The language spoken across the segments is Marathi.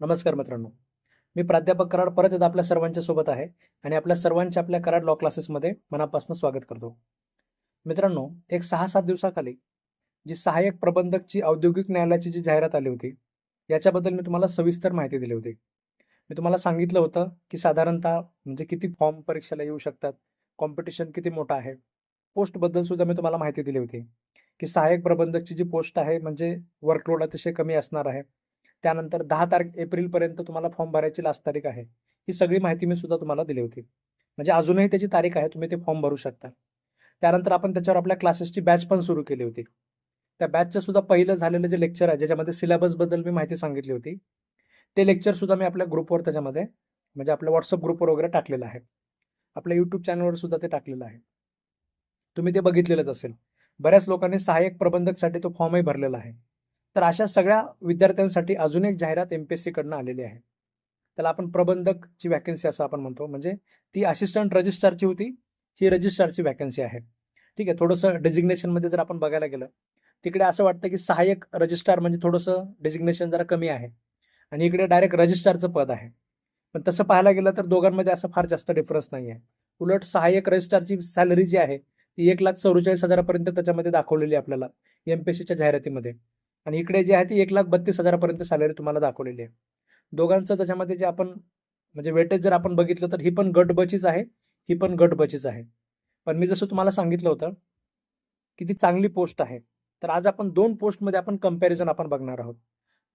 नमस्कार मित्रांनो. मी प्राध्यापक कराड परत एकदा आपल्या सर्वांच्या सोबत आहे आणि आपल्या सर्वांच्या आपल्या कराड लॉ क्लासेसमध्ये मनापासून स्वागत करतो. मित्रांनो एक सहा सात दिवसाखाली जी सहाय्यक प्रबंधकची औद्योगिक न्यायालयाची जी जाहिरात आली होती याच्याबद्दल मी तुम्हाला सविस्तर माहिती दिली होती. मी तुम्हाला सांगितलं होतं की साधारणतः म्हणजे किती फॉर्म परीक्षेला येऊ शकतात कॉम्पिटिशन किती मोठं आहे. पोस्टबद्दल सुद्धा मी तुम्हाला माहिती दिली होती की सहाय्यक प्रबंधकची जी पोस्ट आहे म्हणजे वर्कलोड अतिशय कमी असणार आहे. त्यानंतर दहा तारीख एप्रिलपर्यंत तुम्हाला फॉर्म भरायची लास्ट तारीख आहे. ही सगळी माहिती मी सुद्धा तुम्हाला दिली होती. म्हणजे अजूनही त्याची तारीख आहे तुम्ही ते फॉर्म भरू शकता. त्यानंतर आपण त्याच्यावर आपल्या क्लासेसची बॅच पण सुरू केली होती. त्या बॅचचं सुद्धा पहिलं झालेलं जे लेक्चर आहे ज्याच्यामध्ये सिलेबसबद्दल मी माहिती सांगितली होती ते लेक्चर सुद्धा मी आपल्या ग्रुपवर त्याच्यामध्ये म्हणजे आपल्या व्हॉट्सअप ग्रुपवर वगैरे टाकलेलं आहे. आपल्या यूट्यूब चॅनलवर सुद्धा ते टाकलेलं आहे. तुम्ही ते बघितलेलंच असेल. बऱ्याच लोकांनी सहाय्यक प्रबंधकसाठी तो फॉर्मही भरलेला आहे. तर अशा सगळ्या विद्यार्थ्यांसाठी अजून एक जाहिरात एम पी एस सीकडनं आलेली आहे. त्याला आपण प्रबंधकची वॅकन्सी असं आपण म्हणतो. म्हणजे ती असिस्टंट रजिस्ट्रारची होती. ही रजिस्ट्रारची वॅकन्सी आहे. ठीक आहे थोडंसं डेजिग्नेशनमध्ये जर आपण बघायला गेलं तिकडे असं वाटतं की सहाय्यक रजिस्ट्रार म्हणजे थोडंसं डेजिग्नेशन जरा कमी आहे. आणि इकडे डायरेक्ट रजिस्ट्रारचं पद आहे. पण तसं पाहायला गेलं तर दोघांमध्ये असं फार जास्त डिफरन्स नाही आहे उलट सहाय्यक रजिस्ट्रारची सॅलरी जी आहे ती एक लाख चौवेचाळीस हजारापर्यंत त्याच्यामध्ये दाखवलेली आहे आपल्याला एम पी एस सीच्या जाहिरातीमध्ये. आणि इकडे जे आहे ती एक लाख बत्तीस हजारापर्यंत सॅलरी तुम्हाला दाखवलेली आहे. दोघांचं त्याच्यामध्ये जे आपण म्हणजे वेटेज जर आपण बघितलं तर ही पण गट बचीच आहे ही पण गट बचीच आहे. पण मी जसं तुम्हाला सांगितलं होतं की ती चांगली पोस्ट आहे. तर आज आपण दोन पोस्टमध्ये आपण कंपॅरिझन आपण बघणार आहोत.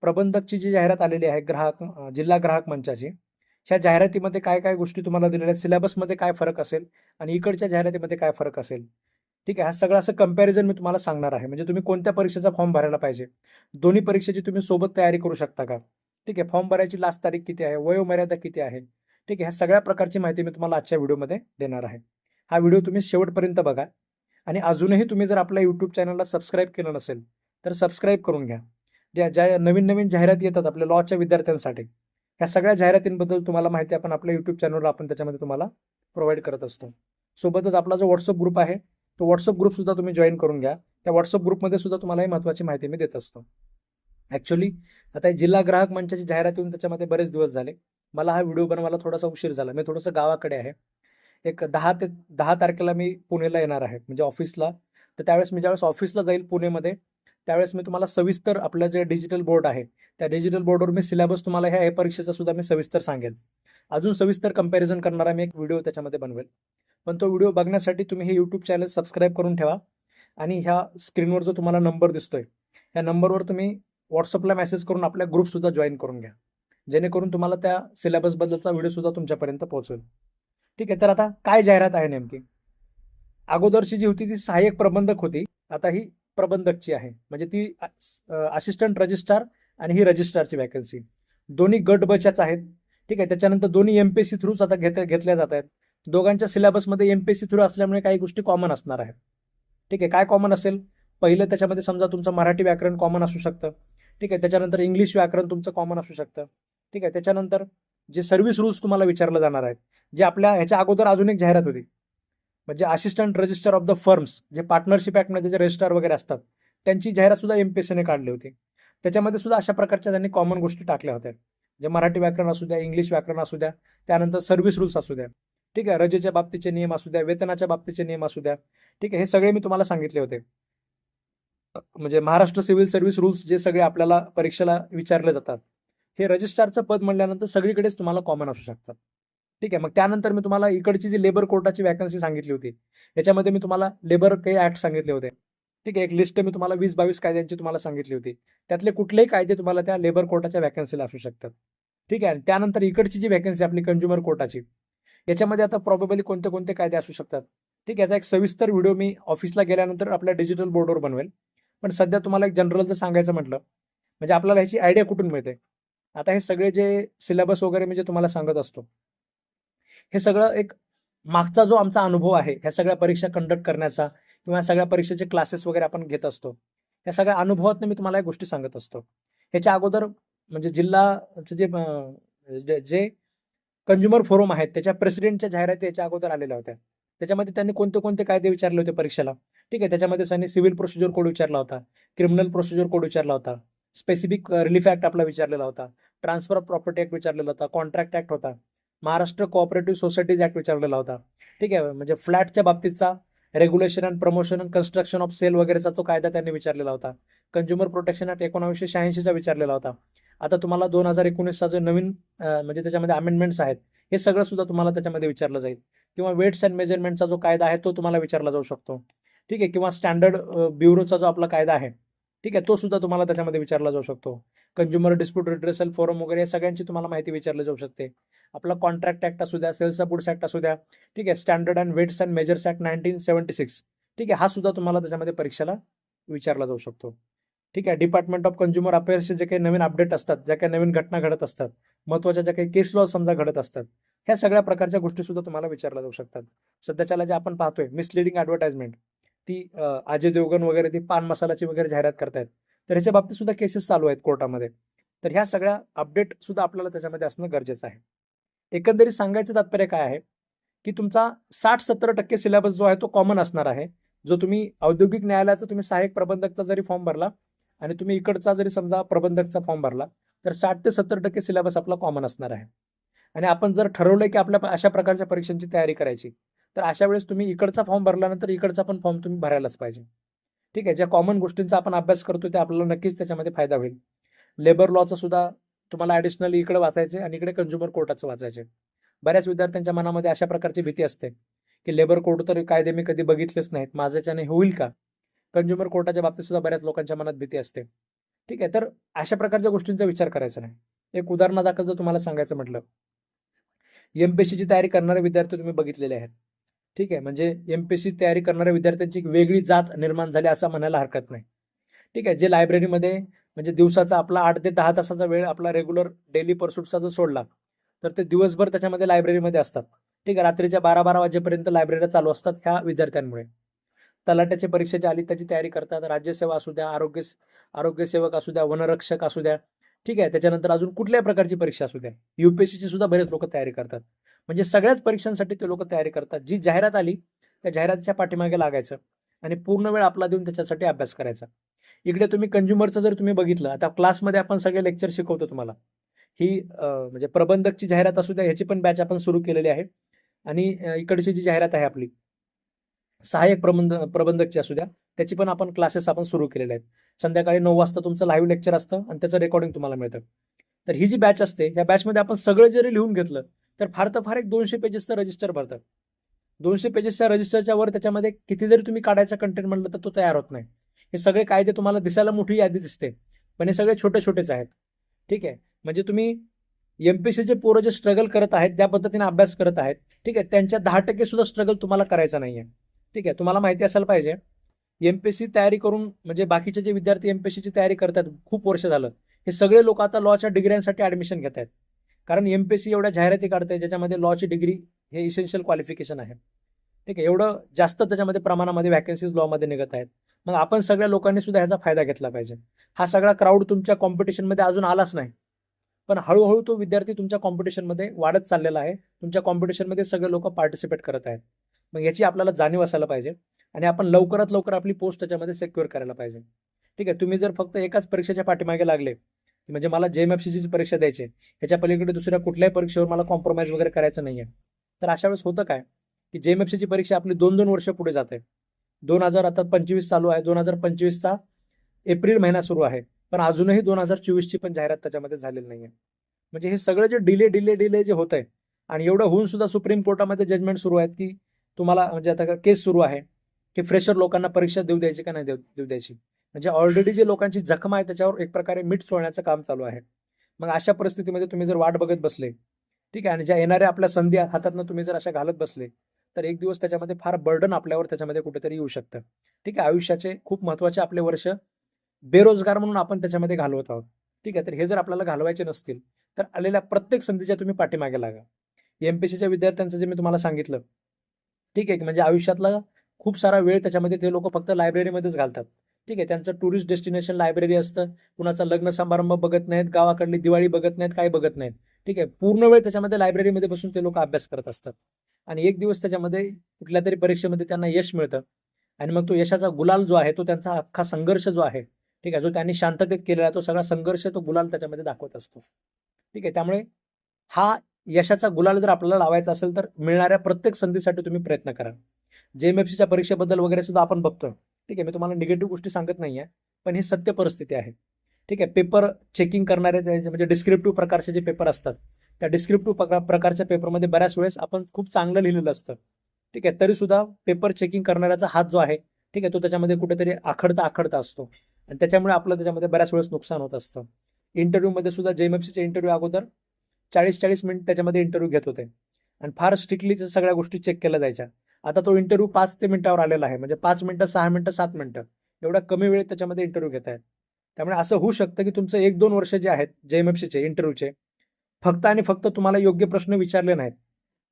प्रबंधकची जी जाहिरात आलेली आहे ग्राहक जिल्हा ग्राहक मंचाची ह्या जाहिरातीमध्ये काय काय गोष्टी तुम्हाला दिलेल्या आहेत? सिलेबसमध्ये काय फरक असेल? आणि इकडच्या जाहिरातीमध्ये काय फरक असेल? ठीक आहे हा सगळं असं कंपॅरिझन मी तुम्हाला सांगणार आहे. म्हणजे तुम्ही कोणत्या परीक्षेचा फॉर्म भरायला पाहिजे? दोन्ही परीक्षेची तुम्ही सोबत तयारी करू शकता का? ठीक आहे फॉर्म भरायची लास्ट तारीख किती आहे? वयोमर्यादा किती आहे? ठीक आहे ह्या सगळ्या प्रकारची माहिती मी तुम्हाला आजच्या व्हिडिओमध्ये देणार आहे. हा व्हिडिओ तुम्ही शेवटपर्यंत बघा आणि अजूनही तुम्ही जर आपल्या यूट्यूब चॅनलला सबस्क्राईब केलं नसेल तर सबस्क्राईब करून घ्या. ज्या ज्या नवीन नवीन जाहिराती येतात आपल्या लॉच्या विद्यार्थ्यांसाठी ह्या सगळ्या जाहिरातींबद्दल तुम्हाला माहिती आपण आपल्या यूट्यूब चॅनलवर आपण त्याच्यामध्ये तुम्हाला प्रोव्हाइड करत असतो. सोबतच आपला जो व्हॉट्सअप ग्रुप आहे तो व्हॉट्सअप ग्रुप सुद्धा तुम्ही जॉईन करून घ्या. त्या व्हॉट्सअप ग्रुपमध्ये सुद्धा तुम्हाला ही महत्त्वाची माहिती मी देत असतो. ॲक्च्युली आता हे जिल्हा ग्राहक मंचाची जाहिरात येऊन त्याच्यामध्ये बरेच दिवस झाले. मला हा व्हिडिओ बनवायला थोडासा उशीर झाला. मी थोडंसं गावाकडे आहे. एक दहा ते दहा तारखेला मी पुणेला येणार आहे. म्हणजे ऑफिसला तर त्यावेळेस मी ज्यावेळेस ऑफिसला जाईल पुणेमध्ये त्यावेळेस मी तुम्हाला सविस्तर आपलं जे डिजिटल बोर्ड आहे त्या डिजिटल बोर्डवर मी सिलेबस तुम्हाला ह्या परीक्षेचा सुद्धा मी सविस्तर सांगेन. अजून सविस्तर कंपॅरिझन करणारा मी एक व्हिडिओ त्याच्यामध्ये बनवेल. पण तो व्हिडिओ बघण्यासाठी तुम्ही हे यूट्यूब चॅनल सबस्क्राईब करून ठेवा. आणि ह्या स्क्रीनवर जो तुम्हाला नंबर दिसतोय या नंबरवर तुम्ही व्हॉट्सअपला मेसेज करून आपल्या ग्रुपसुद्धा जॉईन करून घ्या. जेणेकरून तुम्हाला त्या सिलेबसबद्दलचा व्हिडिओसुद्धा तुमच्यापर्यंत पोहोचेल ठीक आहे तर आता काय जाहिरात आहे नेमकी? अगोदरची जी होती ती सहाय्यक प्रबंधक होती. आता ही प्रबंधकची आहे. म्हणजे ती असिस्टंट रजिस्ट्रार आणि ही रजिस्ट्रारची वॅकन्सी दोन्ही गट बचाच आहेत. ठीक आहे त्याच्यानंतर दोन्ही एम पी सी थ्रूच आता घेत घेतल्या जात आहेत. दोघांच्या सिलेबसमध्ये एम पी सी थ्रू असल्यामुळे काही गोष्टी कॉमन असणार आहेत. ठीक आहे काय कॉमन असेल? पहिलं त्याच्यामध्ये समजा तुमचं मराठी व्याकरण कॉमन असू शकतं. ठीक आहे त्याच्यानंतर इंग्लिश व्याकरण तुमचं कॉमन असू शकतं. ठीक आहे त्याच्यानंतर जे सर्व्हिस रूल्स तुम्हाला विचारलं जाणार आहेत जे आपल्या ह्याच्या अगोदर अजून एक जाहिरात होती. म्हणजे assistant register of the firms जे पार्टनरशिप ॲक्टमध्ये जे रजिस्ट्रार वगैरे असतात त्यांची जाहिरात सुद्धा एम पी एस सीने काढली होती. त्याच्यामध्ये सुद्धा अशा प्रकारच्या त्यांनी कॉमन गोष्टी टाकल्या होत्या. जे मराठी व्याकरण असू द्या इंग्लिश व्याकरण असू द्या त्यानंतर सर्व्हिस रूल्स असू द्या. ठीक आहे? रजेच्या बाबतीचे नियम असू द्या वेतनाच्या बाबतीचे नियम असू द्या. ठीक आहे? हे सगळे मी तुम्हाला सांगितले होते. म्हणजे महाराष्ट्र सिव्हिल सर्व्हिस रूल्स जे सगळे आपल्याला परीक्षेला विचारले जातात. हे रजिस्ट्रारचं पद म्हणल्यानंतर सगळीकडेच तुम्हाला कॉमन असू शकतात. ठीक आहे? मग त्यानंतर मी तुम्हाला इकडची जी लेबर कोर्टाची वॅकन्सी सांगितली होती याच्यामध्ये मी तुम्हाला लेबर काही ऍक्ट सांगितले होते. ठीक आहे? एक लिस्ट मी तुम्हाला वीस बावीस कायद्यांची तुम्हाला सांगितली होती. त्यातले कुठलेही कायदे तुम्हाला त्या लेबर कोर्टाच्या वॅकन्सीला असू शकतात. ठीक आहे? त्यानंतर इकडची जी वॅकन्सी आपली कंझ्युमर कोर्टाची याच्यामध्ये आता प्रॉबेबली कोणते कोणते कायदे असू शकतात. ठीक आहे याचा एक सविस्तर व्हिडिओ मी ऑफिसला गेल्यानंतर आपल्या डिजिटल बोर्डवर बनवेल. पण सध्या तुम्हाला एक जनरल जर सांगायचं म्हटलं म्हणजे आपल्याला ह्याची आयडिया कुठून मिळते? आता हे सगळे जे सिलेबस वगैरे म्हणजे तुम्हाला सांगत असतो हे सगळं एक मागचा जो आमचा अनुभव आहे ह्या सगळ्या परीक्षा कंडक्ट करण्याचा किंवा सगळ्या परीक्षेचे क्लासेस वगैरे आपण घेत असतो या सगळ्या अनुभवातून मी तुम्हाला या गोष्टी सांगत असतो. ह्याच्या अगोदर म्हणजे जिल्हाचं जे- जे कंझ्युमर फोरम आहेत. त्याच्या प्रेसिडेंटच्या जाहिराती याच्या अगोदर आलेल्या होत्या. त्याच्यामध्ये त्यांनी कोणते कोणते कायदे विचारले होते परीक्षेला? ठीक आहे. त्याच्यामध्ये त्यांनी सिव्हिल प्रोसिजर कोड विचारला होता. क्रिमिनल प्रोसिजर कोड विचारला होता. स्पेसिफिक रिलीफ ऍक्ट आपला विचारलेला होता. ट्रान्सफर ऑफ प्रॉपर्टी ऍक्ट विचारलेला होता. कॉन्ट्रॅक्ट ऍक्ट होता. महाराष्ट्र कोऑपरेटिव्ह सोसायटीज ऍक्ट विचारलेला होता. ठीक आहे. म्हणजे फ्लॅटच्या बाबतीतचा regulation and promotion and construction of sale वगैरेचा तो कायदा त्यांनी विचारलेला होता. कंझ्युमर प्रोटेक्शन ऍक्ट एकोणावीसशे शहाऐंशीचा विचारलेला होता. आता तुम्हाला दोन हजार एकोणीसचा जो नवीन म्हणजे त्याच्यामध्ये अमेंडमेंट्स आहेत हे सगळं सुद्धा तुम्हाला त्याच्यामध्ये विचारलं जाईल. किंवा वेट्स अँड मेजरमेंटचा जो कायदा आहे तो तुम्हाला विचारला जाऊ शकतो. ठीक आहे? किंवा स्टँडर्ड ब्युरोचा जो आपला कायदा आहे ठीक आहे? तो सुद्धा तुम्हाला त्याच्यामध्ये विचारला जाऊ शकतो. कंझ्युमर डिस्प्यूट रिड्रेसल फोरम वगैरे या सगळ्यांची तुम्हाला माहिती विचारली जाऊ शकते. आपला कॉन्ट्रॅक्ट ऍक्ट असू द्या सेल्स सपोर्ट्स ऍक्ट असू द्या ठीक आहे? Standard and weights and measures act nineteen seventy six ठीक आहे? हा सुद्धा तुम्हाला त्याच्यामध्ये परीक्षेला विचारला जाऊ शकतो. ठीक आहे. डिपार्टमेंट ऑफ कंझ्युमर अफेअर्सचे जे काही नवीन अपडेट असतात ज्या काही नवीन घटना घडत असतात महत्त्वाच्या ज्या काही केस लॉ समजा घडत असतात ह्या सगळ्या प्रकारच्या गोष्टी सुद्धा तुम्हाला विचारल्या जाऊ शकतात. सध्याच्याला जे आपण पाहतोय मिसलिडिंग ऍडव्हर्टाइजमेंट ती अजय देवगण वगैरे ती पान मसालाची वगैरे जाहिरात करतायत. तर ह्याच्या बाबतीत सुद्धा केसेस चालू आहेत कोर्टामध्ये. तर ह्या सगळ्या अपडेट सुद्धा आपल्याला त्याच्यामध्ये असणं गरजेचं आहे. एकंदरीत सांगायचं तात्पर्य काय आहे? की तुमचा साठ सत्तर टक्के सिलेबस जो आहे तो कॉमन असणार आहे. जो तुम्ही औद्योगिक न्यायालयाचा तुम्ही सहाय्यक प्रबंधकचा जरी फॉर्म भरला आणि तुम्ही इकडचा जरी समजा प्रबंधकचा फॉर्म भरला तर साठ ते सत्तर टक्के सिलेबस आपला कॉमन असणार आहे. आणि आपण जर ठरवलं की आपल्या अशा प्रकारच्या परीक्षांची तयारी करायची तर अशा वेळेस तुम्ही इकडचा फॉर्म भरल्यानंतर इकडचा पण फॉर्म तुम्ही भरायलाच पाहिजे. ठीक आहे ज्या कॉमन गोष्टींचा आपण अभ्यास करतो ते आपल्याला नक्कीच त्याच्यामध्ये फायदा होईल. लेबर लॉचा सुद्धा तुम्हाला ॲडिशनली इकडे वाचायचे आणि इकडे कंझ्युमर कोर्टाचं वाचायचे. बऱ्याच विद्यार्थ्यांच्या मनामध्ये अशा प्रकारची भीती असते की लेबर कोर्ट तर कायदे मी कधी बघितलेच नाहीत माझ्याच्याने होईल का? कंझ्युमर कोर्टाच्या बाबतीत सुद्धा बऱ्याच लोकांच्या मनात भीती असते. ठीक आहे तर अशा प्रकारच्या गोष्टींचा विचार करायचा नाही. एक उदाहरणादाखल जर तुम्हाला सांगायचं म्हटलं. एमपीएससीची तयारी करणारे विद्यार्थी तुम्ही बघितलेले आहेत. ठीक आहे म्हणजे एमपीएससी तयारी करणाऱ्या विद्यार्थ्यांची एक वेगळी जात निर्माण झाली असं म्हणायला हरकत नाही. ठीक आहे जे लायब्ररीमध्ये म्हणजे दिवसाचा आपला आठ ते दहा तासाचा वेळ आपला रेग्युलर डेली परसूटचा जर सोडला तर ते दिवसभर त्याच्यामध्ये लायब्ररीमध्ये असतात. ठीक आहे रात्रीच्या बारा बारा वाजेपर्यंत लायब्ररी चालू असतात ह्या विद्यार्थ्यांमुळे. तलाट्याची परीक्षेची आली त्याची तयारी करतात. राज्यसेवा असू द्या आरोग्य आरोग्यसेवक असू द्या वनरक्षक असू द्या ठीक आहे. त्याच्यानंतर अजून कुठल्याही प्रकारची परीक्षा असू द्या. युपीएससीची सुद्धा बरेच लोक तयारी करतात. म्हणजे सगळ्याच परीक्षांसाठी ते लोक तयारी करतात. जी जाहिरात आली त्या जाहिरातीच्या पाठीमागे लागायचं आणि पूर्ण वेळ आपला देऊन त्याच्यासाठी अभ्यास करायचा. इकडे तुम्ही कंझ्युमरचं जर तुम्ही बघितलं आता क्लासमध्ये आपण सगळे लेक्चर शिकवतो तुम्हाला. ही म्हणजे प्रबंधकची जाहिरात असू द्या ह्याची पण बॅच आपण सुरू केलेली आहे. आणि इकडची जी जाहिरात आहे आपली सहाय्यक प्रबंध प्रबंधकची असू द्या. त्याची पण आपण क्लासेस आपण सुरू केलेले आहेत. संध्याकाळी नऊ वाजता तुमचं लाईव्ह लेक्चर असतं आणि त्याचं रेकॉर्डिंग तुम्हाला मिळतं. तर ही जी बॅच असते या बॅचमध्ये आपण सगळं जरी लिहून घेतलं तर फार तर फार एक दोनशे पेजेसचं रजिस्टर भरतात. दोनशे पेजेसच्या रजिस्टरच्या वर त्याच्यामध्ये किती जरी तुम्ही काढायचा कंटेंट म्हणलं तर तो तयार होत नाही. हे सगळे कायदे तुम्हाला दिसायला मोठी यादी दिसते पण हे सगळे छोटे छोटेच आहेत. ठीक आहे? म्हणजे तुम्ही एमपीसीचे पोरं जे स्ट्रगल करत आहेत त्या पद्धतीने अभ्यास करत आहेत ठीक आहे? त्यांच्या दहा टक्के सुद्धा स्ट्रगल तुम्हाला करायचा आहे ठीक आहे तुम्हाला माहिती असायला पाहिजे. एमपीएससी तयारी करून म्हणजे बाकीचे जे विद्यार्थी एमपीएससीची तयारी करतात खूप वर्ष झालं. हे सगळे लोक आता लॉच्या डिग्र्यांसाठी ऍडमिशन घेत आहेत. कारण एमपीएससी एवढ्या जाहिराती काढते ज्याच्यामध्ये लॉची डिग्री हे इसेन्शियल क्वालिफिकेशन आहे. ठीक आहे एवढं जास्त त्याच्यामध्ये प्रमाणामध्ये व्हॅकन्सीज लॉमध्ये निघत आहेत. मग आपण सगळ्या लोकांनी सुद्धा ह्याचा फायदा घेतला पाहिजे. हा सगळा क्राऊड तुमच्या कॉम्पिटिशनमध्ये अजून आलाच नाही. पण हळूहळू तो विद्यार्थी तुमच्या कॉम्पिटिशनमध्ये वाढत चाललेला आहे. तुमच्या कॉम्पिटिशनमध्ये सगळे लोक पार्टिसिपेट करत आहेत. मग याची आपल्याला जाणीव असायला पाहिजे आणि आपण लवकरात लवकर आपली पोस्ट त्याच्यामध्ये सेक्युअर करायला पाहिजे. ठीक आहे तुम्ही जर फक्त एकाच परीक्षेच्या पाठीमागे लागले म्हणजे मला जेएमएफसीची परीक्षा द्यायची ह्याच्या पलीकडे दुसऱ्या कुठल्याही परीक्षेवर मला कॉम्प्रोमाइज वगैरे करायचं नाहीये. तर अशा वेळेस होतं काय की जेएमएफसीची परीक्षा आपली दोन दोन वर्ष पुढे जाते. दोन हजार आता पंचवीस चालू आहे दोन हजार पंचवीसचा एप्रिल महिना सुरू आहे पण अजूनही दोन हजार चोवीसची पण जाहिरात त्याच्यामध्ये झालेली नाहीये. म्हणजे हे सगळं जे डिले डिले डिले जे होत आहे आणि एवढं होऊन सुद्धा सुप्रीम कोर्टामध्ये जजमेंट सुरू आहेत की तुम्हाला म्हणजे आता केस सुरू आहे की फ्रेशर लोकांना परीक्षा देऊ द्यायची का नाही देऊ देऊ द्यायची? म्हणजे ऑलरेडी जे लोकांची जखम आहे त्याच्यावर एक प्रकारे मीठ सोडण्याचं काम चालू आहे. मग अशा परिस्थितीमध्ये तुम्ही जर वाट बघत बसले ठीक आहे? आणि ज्या येणाऱ्या आपल्या संधी हातातनं तुम्ही जर अशा घालत बसले तर एक दिवस त्याच्यामध्ये फार बर्डन आपल्यावर त्याच्यामध्ये कुठेतरी येऊ शकतं. ठीक आहे? आयुष्याचे खूप महत्त्वाचे आपले वर्ष बेरोजगार म्हणून आपण त्याच्यामध्ये घालवत आहोत. ठीक आहे? तर हे जर आपल्याला घालवायचे नसतील तर आलेल्या प्रत्येक संधीच्या तुम्ही पाठीमागे लागा. एमपीसीच्या विद्यार्थ्यांचं जे मी तुम्हाला सांगितलं ठीक आहे की म्हणजे आयुष्यातला खूप सारा वेळ त्याच्यामध्ये ते लोक फक्त लायब्ररीमध्येच घालतात. ठीक आहे त्यांचं टुरिस्ट डेस्टिनेशन लायब्ररी असतं. कुणाचा लग्न समारंभ बघत नाहीत गावाकडली दिवाळी बघत नाहीत काही बघत नाहीत. ठीक आहे पूर्ण वेळ त्याच्यामध्ये लायब्ररीमध्ये बसून ते लोक अभ्यास करत असतात. आणि एक दिवस त्याच्यामध्ये कुठल्या तरी परीक्षेमध्ये त्यांना यश मिळतं. आणि मग तो यशाचा गुलाल जो आहे तो त्यांचा अख्खा संघर्ष जो आहे ठीक आहे जो त्यांनी शांततेत केलेला आहे तो सगळा संघर्ष तो गुलाल त्याच्यामध्ये दाखवत असतो. ठीक आहे त्यामुळे हा यशाचा गुलाल जर आपल्याला लावायचा असेल तर मिळणाऱ्या प्रत्येक संधीसाठी तुम्ही प्रयत्न करा. जेएमएफसीच्या परीक्षेबद्दल वगैरे सुद्धा आपण बघतो ठीक आहे मी तुम्हाला निगेटिव्ह गोष्टी सांगत नाही आहे पण ही सत्य परिस्थिती आहे. ठीक आहे पेपर चेकिंग करणारे म्हणजे डिस्क्रिप्टिव्ह प्रकारचे जे पेपर असतात त्या डिस्क्रिप्टिव्ह प्रकार प्रकारच्या पेपरमध्ये बऱ्याच वेळेस आपण खूप चांगलं लिहिलेलं असतं. ठीक आहे तरी सुद्धा पेपर चेकिंग करणाऱ्याचा हात जो आहे ठीक आहे तो त्याच्यामध्ये कुठेतरी आखडता आखडता असतो. आणि त्याच्यामुळे आपलं त्याच्यामध्ये बऱ्याच वेळेस नुकसान होत असतं. इंटरव्ह्यूमध्ये सुद्धा जेएमएफसीचे इंटरव्ह्यू अगोदर चाळीस चाळीस मिनिट त्याच्यामध्ये इंटरव्ह्यू घेत होते. आणि फार स्ट्रिक्टली त्या सगळ्या गोष्टी चेक केल्या जायच्या. आता तो इंटरव्ह्यू पाच ते मिनिटावर आलेला आहे. म्हणजे पाच मिनिटं सहा मिनिटं सात मिनिटं. एवढ्या कमी वेळेत त्याच्यामध्ये इंटरव्ह्यू घेत आहेत. त्यामुळे असं होऊ शकतं की तुमचं एक दोन वर्ष जे आहेत जेएमएफसीचे इंटरव्ह्यूचे फक्त आणि फक्त तुम्हाला योग्य प्रश्न विचारले नाहीत.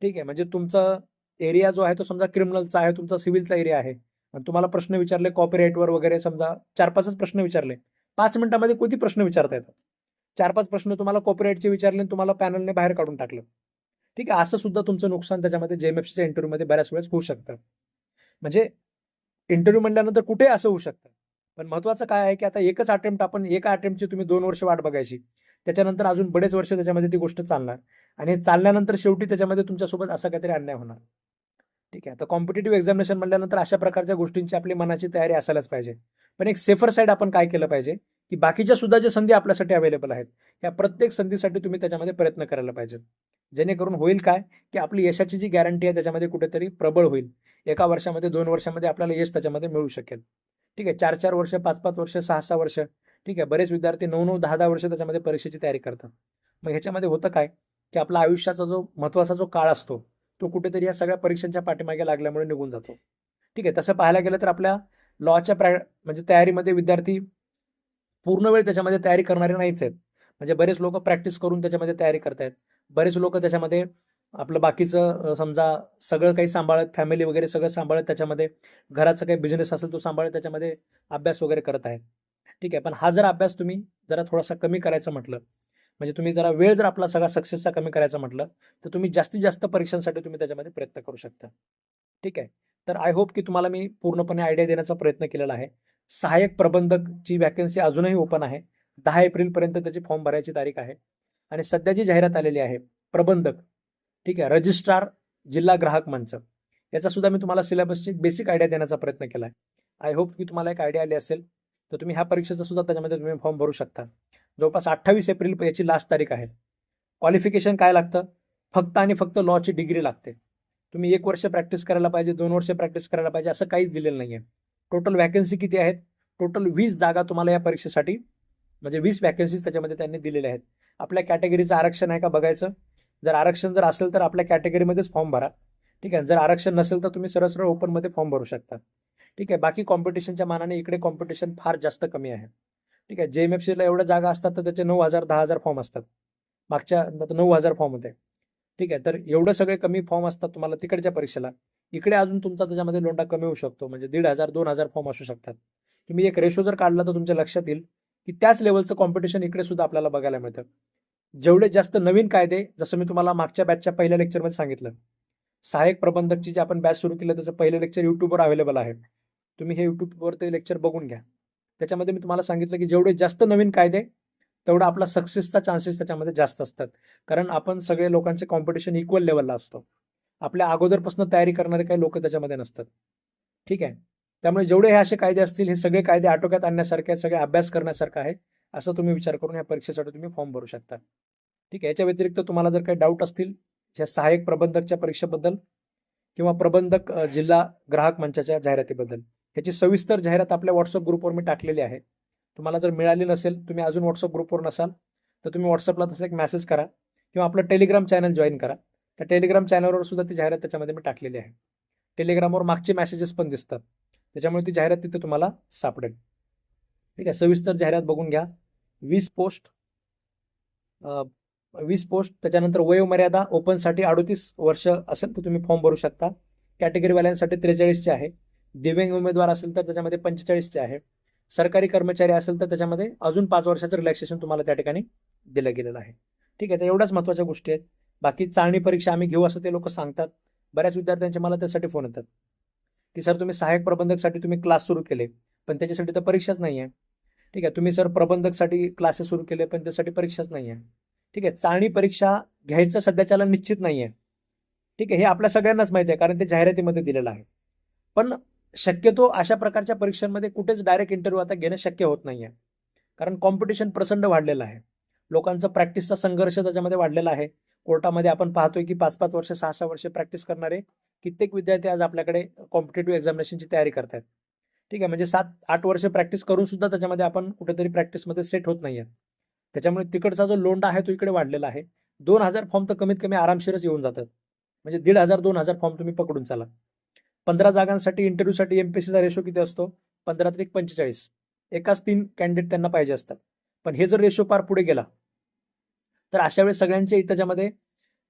ठीक आहे. म्हणजे तुमचा एरिया जो आहे तो समजा क्रिमिनलचा आहे तुमचा सिव्हिलचा एरिया आहे. आणि तुम्हाला प्रश्न विचारले कॉपीराईटवर वगैरे समजा चार पाचच प्रश्न विचारले. पाच मिनिटामध्ये कोणती प्रश्न विचारता येतात? चार पाच प्रश्न तुम्हाला कॉपरेटचे विचारले आणि तुम्हाला पॅनलने बाहेर काढून टाकलं. ठीक आहे असं सुद्धा तुमचं नुकसान त्याच्यामध्ये जेएमएफसीच्या इंटरव्ह्यूमध्ये बऱ्याच वेळेस होऊ शकतं. म्हणजे इंटरव्ह्यू म्हणल्यानंतर कुठे असं होऊ शकतं? पण महत्वाचं काय आहे की आता एकच अटेम्प्ट आपण एका अटेम्प्टची तुम्ही दोन वर्ष वाट बघायची. त्याच्यानंतर अजून बरेच वर्ष त्याच्यामध्ये ती गोष्ट चालणार. आणि चालल्यानंतर शेवटी त्याच्यामध्ये तुमच्यासोबत असा काहीतरी अन्याय होणार. ठीक आहे तर कॉम्पिटेटिव्ह एक्झामिनेशन म्हणल्यानंतर अशा प्रकारच्या गोष्टींची आपली मनाची तयारी असायलाच पाहिजे. पण एक सेफर साईड आपण काय केलं पाहिजे? की बाकीच्या सुद्धा ज्या संधी आपल्यासाठी अवेलेबल आहेत. या प्रत्येक संधीसाठी तुम्ही त्याच्यामध्ये प्रयत्न करायला पाहिजेत. जेणेकरून होईल काय? की आपली यशाची जी गॅरंटी आहे त्याच्यामध्ये कुठेतरी प्रबळ होईल. एका वर्षामध्ये दोन वर्षामध्ये आपल्याला यश त्याच्यामध्ये मिळू शकेल. ठीक आहे चार चार वर्ष पाच पाच वर्ष सहा सहा वर्ष. ठीक आहे बरेच विद्यार्थी नऊ नऊ दहा दहा वर्ष त्याच्यामध्ये परीक्षेची तयारी करतात. मग ह्याच्यामध्ये होतं काय? की आपला आयुष्याचा जो महत्त्वाचा जो काळ असतो तो कुठेतरी या सगळ्या परीक्षांच्या पाठीमागे लागल्यामुळे निघून जातो. ठीक आहे तसं पाहायला गेलं तर आपल्या लॉच्या प्रॅ म्हणजे तयारीमध्ये विद्यार्थी पूर्ण वेळ त्याच्यामध्ये तयारी करणारे नाहीच आहेत. म्हणजे बरेच लोक प्रॅक्टिस करून त्याच्यामध्ये तयारी करतायत. बरेच लोक त्याच्यामध्ये आपलं बाकीचं समजा सगळं काही सांभाळत फॅमिली वगैरे सगळं सांभाळत त्याच्यामध्ये घराचा काही बिझनेस असेल तो सांभाळत त्याच्यामध्ये अभ्यास वगैरे करत आहेत. ठीक आहे पण हा जर अभ्यास तुम्ही जरा थोडासा कमी करायचा म्हटलं म्हणजे तुम्ही जरा वेळ जर आपला सगळा सक्सेसचा कमी करायचा म्हटलं तर तुम्ही जास्तीत जास्त परीक्षांसाठी तुम्ही त्याच्यामध्ये प्रयत्न करू शकता. ठीक आहे तर आय होप की तुम्हाला मी पूर्णपणे आयडिया देण्याचा प्रयत्न केलेला आहे. सहाय्यक प्रबंधकची वॅकन्सी अजूनही ओपन आहे. दहा एप्रिलपर्यंत त्याची फॉर्म भरायची तारीख आहे. आणि सध्या जी जाहिरात आलेली आहे प्रबंधक ठीक आहे रजिस्ट्रार जिल्हा ग्राहक मंच याचा सुद्धा मी तुम्हाला सिलेबसची बेसिक आयडिया देण्याचा प्रयत्न केला आहे आय होप की तुम्हाला एक आयडिया आली असेल तर तुम्ही ह्या परीक्षेचा सुद्धा त्याच्यामध्ये तुम्ही फॉर्म भरू शकता. जवळपास अठ्ठावीस एप्रिल याची लास्ट तारीख आहे. क्वालिफिकेशन काय लागतं? फक्त आणि फक्त लॉची डिग्री लागते. तुम्ही एक वर्ष प्रॅक्टिस करायला पाहिजे दोन वर्ष प्रॅक्टिस करायला पाहिजे असं काहीच दिलेलं नाही आहे टोटल वॅकन्सी किती आहेत? टोटल वीस जागा तुम्हाला या परीक्षेसाठी म्हणजे वीस वॅकन्सीज त्याच्यामध्ये त्यांनी दिलेल्या आहेत. आपल्या कॅटेगरीचं आरक्षण आहे का बघायचं? जर आरक्षण जर असेल तर आपल्या कॅटेगरीमध्येच फॉर्म भरा. ठीक आहे? जर आरक्षण नसेल तर तुम्ही सरळ सरळ ओपनमध्ये फॉर्म भरू शकता. ठीक आहे? बाकी कॉम्पिटिशनच्या मानाने इकडे कॉम्पिटिशन फार जास्त कमी आहे. ठीक आहे? जे एम एफ सीला एवढ्या जागा असतात तर त्याचे नऊ हजार दहा हजार फॉर्म असतात. मागच्या नऊ हजार फॉर्म होते. ठीक आहे? तर एवढं सगळे कमी फॉर्म असतात तुम्हाला तिकडच्या परीक्षेला. इकडे अजून तुमचा त्याच्यामध्ये लोंडा कमी होऊ शकतो. म्हणजे दीड हजार दोन हजार फॉर्म असू शकतात. तुम्ही एक रेशो जर काढला तर तुमच्या लक्षात येईल की त्याच लेवलचं कॉम्पिटिशन इकडे सुद्धा आपल्याला बघायला मिळतं. जेवढे जास्त नवीन कायदे जसं मी तुम्हाला मागच्या बॅचच्या पहिल्या लेक्चरमध्ये सांगितलं सहाय्यक प्रबंधकची जे आपण बॅच सुरू केलं त्याचं पहिलं लेक्चर युट्यूबवर अवेलेबल आहे. तुम्ही हे युट्यूबवर ते लेक्चर बघून घ्या. त्याच्यामध्ये मी तुम्हाला सांगितलं की जेवढे जास्त नवीन कायदे तेवढा आपला सक्सेसचा चान्सेस त्याच्यामध्ये जास्त असतात. कारण आपण सगळे लोकांचे कॉम्पिटिशन इक्वल लेवलला असतो. आपल्या अगोदरपासून तयारी करणारे काही लोक त्याच्यामध्ये नसतात. ठीक आहे? त्यामुळे जेवढे हे असे कायदे असतील हे सगळे कायदे आटोक्यात आणण्यासारखे आहेत सगळे अभ्यास करण्यासारखं आहे असं तुम्ही विचार करून या परीक्षेसाठी तुम्ही फॉर्म भरू शकता. ठीक आहे? याच्या व्यतिरिक्त तुम्हाला जर काही डाऊट असतील या सहाय्यक प्रबंधकच्या परीक्षेबद्दल किंवा प्रबंधक जिल्हा ग्राहक मंचाच्या जाहिरातीबद्दल ह्याची सविस्तर जाहिरात आपल्या व्हॉट्सअप ग्रुपवर मी टाकलेली आहे. तुम्हाला जर मिळाली नसेल तुम्ही अजून व्हॉट्सअप ग्रुपवर नसाल तर तुम्ही व्हॉट्सअपला तसं एक मेसेज करा किंवा आपलं टेलिग्राम चॅनल जॉईन करा. त्या टेलिग्राम चॅनलवर सुद्धा ती जाहिरात त्याच्यामध्ये मी टाकलेली आहे. टेलिग्रामवर मागचे मेसेजेस पण दिसतात. त्याच्यामुळे ती जाहिरात तिथे तुम्हाला सापडेल. ठीक आहे सविस्तर जाहिरात बघून घ्या. वीस पोस्ट वीस पोस्ट त्याच्यानंतर वयोमर्यादा ओपनसाठी अडोतीस वर्ष असेल तर तुम्ही फॉर्म भरू शकता. कॅटेगरीवाल्यांसाठी त्रेचाळीसचे आहे. दिव्यांग उमेदवार असेल तर त्याच्यामध्ये पंचेचाळीसचे आहे. सरकारी कर्मचारी असेल तर त्याच्यामध्ये अजून पाच वर्षाचं रिलॅक्सेशन तुम्हाला त्या ठिकाणी दिलं गेलेलं आहे. ठीक आहे तर एवढ्याच महत्त्वाच्या गोष्टी आहेत. बाकी चाळणी परीक्षा आम्ही घेऊ असं ते लोक सांगतात. बऱ्याच विद्यार्थ्यांचे मला त्यासाठी फोन येतात. की सर तुम्ही सहाय्यक प्रबंधकसाठी तुम्ही क्लास सुरू केले पण त्याच्यासाठी तर परीक्षाच नाही आहे ठीक आहे तुम्ही सर प्रबंधकसाठी क्लासेस सुरू केले पण त्यासाठी परीक्षाच नाही आहे ठीक आहे चाळणी परीक्षा घ्यायचं सध्याच्याला निश्चित नाही आहे ठीक आहे हे आपल्या सगळ्यांनाच माहिती आहे कारण ते जाहिरातीमध्ये दिलेलं आहे. पण शक्यतो अशा प्रकारच्या परीक्षांमध्ये कुठेच डायरेक्ट इंटरव्ह्यू आता घेणं शक्य होत नाही आहे कारण कॉम्पिटिशन प्रचंड वाढलेलं आहे. लोकांचा प्रॅक्टिसचा संघर्ष त्याच्यामध्ये वाढलेला आहे. कोर्टामध्ये आपण पाहतोय की पाच पाच वर्ष सहा सहा वर्ष प्रॅक्टिस करणारे कित्येक विद्यार्थी आज आपल्याकडे कॉम्पिटेटिव्ह एक्झामिनेशनची तयारी करतात ठीक आहे म्हणजे सात आठ वर्ष प्रॅक्टिस करून सुद्धा त्याच्यामध्ये आपण कुठेतरी प्रॅक्टिसमध्ये सेट होत नाही आहे त्याच्यामुळे तिकडचा जो लोंडा आहे तो इकडे वाढलेला आहे. दोन हजार फॉर्म तर कमीत कमी आरामशीरच येऊन जातात. म्हणजे दीड हजार दोन हजार फॉर्म तुम्ही पकडून चाला. पंधरा जागांसाठी इंटरव्ह्यूसाठी एमपीसीचा रेशो किती असतो? पंधरा तरी पंचेचाळीस. एकाच तीन कॅन्डिडेट त्यांना पाहिजे असतात. पण हे जर रेशो पार पुढे गेला तर अशा वेळेस सगळ्यांचे त्याच्यामध्ये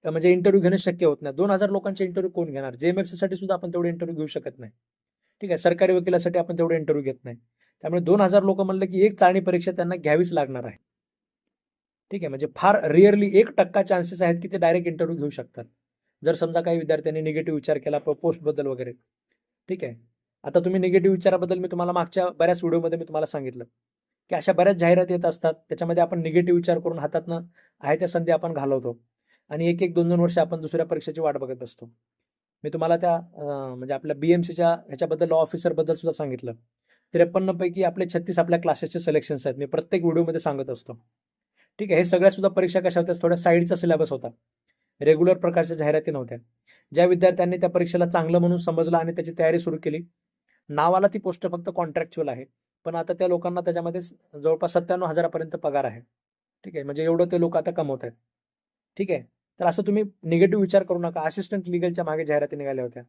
म्हणजे इंटरव्ह्यू घेणं शक्य होत नाही. दोन हजार लोकांचे इंटरव्ह्यू कोण घेणार? जेएमएफसी साठी सुद्धा आपण तेवढे इंटरव्ह्यू घेऊ शकत नाही. ठीक आहे? सरकारी वकिलासाठी आपण तेवढे इंटरव्ह्यू घेत नाही. त्यामुळे दोन हजार लोक म्हणलं की एक चाळणी परीक्षा त्यांना घ्यावीच लागणार आहे. ठीक आहे? म्हणजे फार रिअरली एक टक्का चान्सेस आहेत की ते डायरेक्ट इंटरव्ह्यू घेऊ शकतात. जर समजा काही विद्यार्थ्यांनी निगेटिव्ह विचार केला पोस्टबद्दल वगैरे. ठीक आहे? आता तुम्ही निगेटिव्ह विचाराबद्दल मी तुम्हाला मागच्या बऱ्याच व्हिडिओमध्ये मी तुम्हाला सांगितलं. की अशा बऱ्याच जाहिराती येत असतात. त्याच्यामध्ये आपण निगेटिव्ह विचार करून हातातनं आहे त्या संधी आपण घालवतो. आणि एक एक दोन दोन वर्ष आपण दुसऱ्या परीक्षेची वाट बघत असतो. मी तुम्हाला त्या म्हणजे आपल्या बीएमसीच्या ह्याच्याबद्दल लॉ ऑफिसरबद्दल सुद्धा सांगितलं. त्रेपन्न पैकी आपले छत्तीस आपल्या क्लासेसचे सिलेक्शन्स आहेत. मी प्रत्येक व्हिडिओमध्ये सांगत असतो. ठीक आहे हे सगळ्या सुद्धा परीक्षा कशा होत्या? थोड्या साईडचा सिलेबस होता. रेग्युलर प्रकारच्या जाहिराती नव्हत्या. ज्या विद्यार्थ्यांनी त्या परीक्षेला चांगलं म्हणून समजलं आणि त्याची तयारी सुरू केली. नावाला ती पोस्ट फक्त कॉन्ट्रॅक्च्युअल आहे. पण आता त्या लोकांना त्याच्यामध्ये जवळपास सत्त्याण्णव हजारापर्यंत पगार आहे. ठीक आहे? म्हणजे एवढं ते लोक आता कमवत आहेत. ठीक आहे? तर असं तुम्ही निगेटिव्ह विचार करू नका. असिस्टंट लिगलच्या मागे जाहिराती निघाल्या होत्या.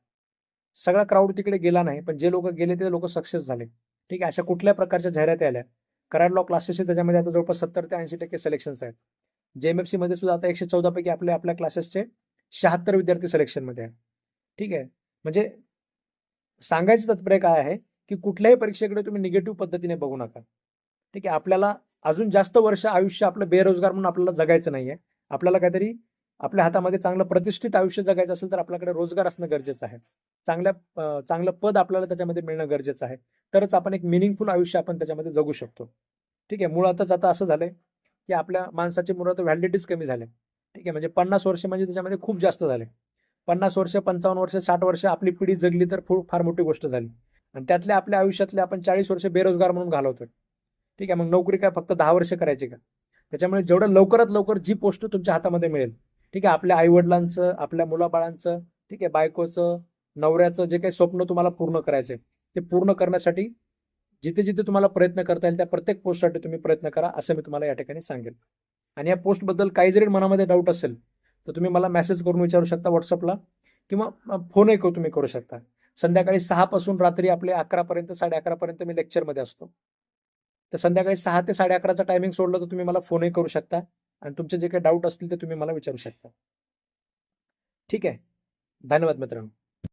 सगळा क्राऊड तिकडे गेला नाही पण जे लोक गेले ते लोक सक्सेस झाले. ठीक आहे? अशा कुठल्या प्रकारच्या जाहिराती आल्या? कराड लॉ क्लासेसचे त्याच्यामध्ये आता जवळपास सत्तर ते ऐंशी टक्के सिलेक्शन्स आहेत. जेएमएफसी मध्ये सुद्धा आता एकशे चौदापैकी आपल्या आपल्या क्लासेसचे शहात्तर विद्यार्थी सिलेक्शनमध्ये आहे ठीक आहे? म्हणजे सांगायचं तात्पर्य काय आहे? की कुठल्याही परीक्षेकडे तुम्ही निगेटिव्ह पद्धतीने बघू नका. ठीक आहे आपल्याला अजून जास्त वर्ष आयुष्य आपलं बेरोजगार म्हणून आपल्याला जगायचं नाहीये. आपल्याला काहीतरी आपल्या हातामध्ये चांगलं प्रतिष्ठित आयुष्य जगायचं असेल तर आपल्याकडे रोजगार असणं गरजेचं आहे. चांगल्या चांगलं पद आपल्याला त्याच्यामध्ये मिळणं गरजेचं आहे. तरच आपण एक मिनिंगफुल आयुष्य आपण त्याच्यामध्ये जगू शकतो. ठीक आहे मुळातच आता असं झालंय की आपल्या माणसाची मुळात व्हॅलिडिटीज कमी झाले. ठीक आहे म्हणजे पन्नास वर्ष म्हणजे त्याच्यामध्ये खूप जास्त झाले. पन्नास वर्ष पंचावन्न वर्ष साठ वर्ष आपली पिढी जगली तर फार मोठी गोष्ट झाली. आणि त्यातल्या आपल्या आयुष्यातले आपण चाळीस वर्ष बेरोजगार म्हणून घालवतोय. ठीक आहे मग नोकरी काय फक्त दहा वर्ष करायची का? त्याच्यामुळे जेवढं लवकरात लवकर जी पोस्ट तुमच्या हातामध्ये मिळेल ठीक आहे आपल्या आईवडिलांचं आपल्या मुलाबाळांचं ठीक आहे बायकोचं नवऱ्याचं जे काही स्वप्न तुम्हाला पूर्ण करायचंय ते पूर्ण करण्यासाठी जिथे जिथे तुम्हाला प्रयत्न करता येईल त्या प्रत्येक पोस्टसाठी तुम्ही प्रयत्न करा असं मी तुम्हाला या ठिकाणी सांगेल. आणि या पोस्टबद्दल काही जरी मनामध्ये डाऊट असेल तर तुम्ही मला मेसेज करून विचारू शकता व्हॉट्सअपला किंवा फोनही करू तुम्ही करू शकता. संध्याकाळी सहा पासून रात्री आपले अकरापर्यंत साडे अकरापर्यंत मी लेक्चरमध्ये असतो. तर संध्याकाळी सहा ते साडे अकराचा टायमिंग सोडलं तर तुम्ही मला फोनही करू शकता आणि तुमचे जे काही डाऊट असतील ते तुम्ही मला विचारू शकता. ठीक आहे. धन्यवाद मित्रांनो.